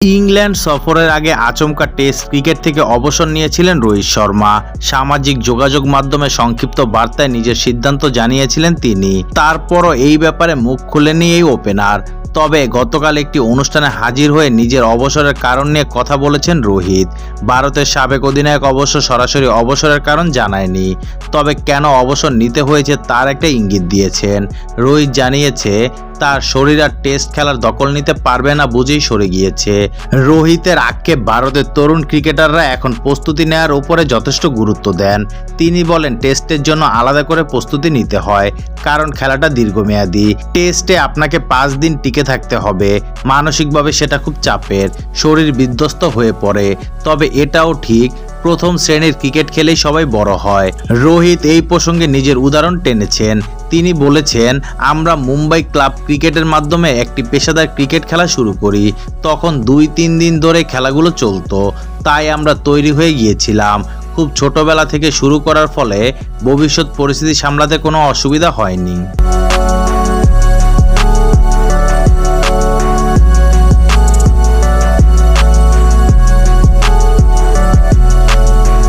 England সফরের আগে আচমকা টেস্ট ক্রিকেট থেকে অবসর নিয়েছিলেন রোহিত শর্মা। সামাজিক যোগাযোগ মাধ্যমে সংক্ষিপ্ত বার্তায় নিজের সিদ্ধান্ত জানিয়েছিলেন তিনি। তারপরও এই ব্যাপারে মুখ খুলেনি এই ওপেনার তবে গতকাল একটি অনুষ্ঠানে হাজির হয়ে নিজের অবসরের কারণ নিয়ে কথা বলেছেন রোহিত। ভারতের সাবেক অধিনায়ক অবশ্য সরাসরি অবসরের কারণ জানায়নি। তবে কেন অবসর নিতে হয়েছে তার একটা ইঙ্গিত দিয়েছেন। রোহিত জানিয়েছে তার শরীর আর টেস্ট খেলার দখল নিতে পারবে না বুঝেই সরে গিয়েছে। রোহিতের আক্ষেপ ভারতের তরুণ ক্রিকেটাররা এখন প্রস্তুতি নেওয়ার উপরে যথেষ্ট গুরুত্ব দেন। তিনি বলেন, টেস্টের জন্য আলাদা করে প্রস্তুতি নিতে হয়, কারণ খেলাটা দীর্ঘমেয়াদী। টেস্টে আপনাকে পাঁচ দিন টিকে থাকতে হবে। মানসিকভাবে সেটা খুব চাপের, শরীর বিধ্বস্ত হয়ে পড়ে। তবে এটাও ঠিক প্রথম শ্রেণির ক্রিকেট খেলেই সবাই বড় হয়। রোহিত এই প্রসঙ্গে নিজের উদাহরণ টেনেছেন। তিনি বলেছেন, আমরা মুম্বাই ক্লাব ক্রিকেটের মাধ্যমে একটি পেশাদার ক্রিকেট খেলা শুরু করি। তখন দুই তিন দিন ধরে খেলাগুলো চলতো। তাই আমরা তৈরি হয়ে গিয়েছিলাম। খুব ছোটবেলা থেকে শুরু করার ফলে ভবিষ্যৎ পরিস্থিতি সামলাতে কোনো অসুবিধা হয়নি।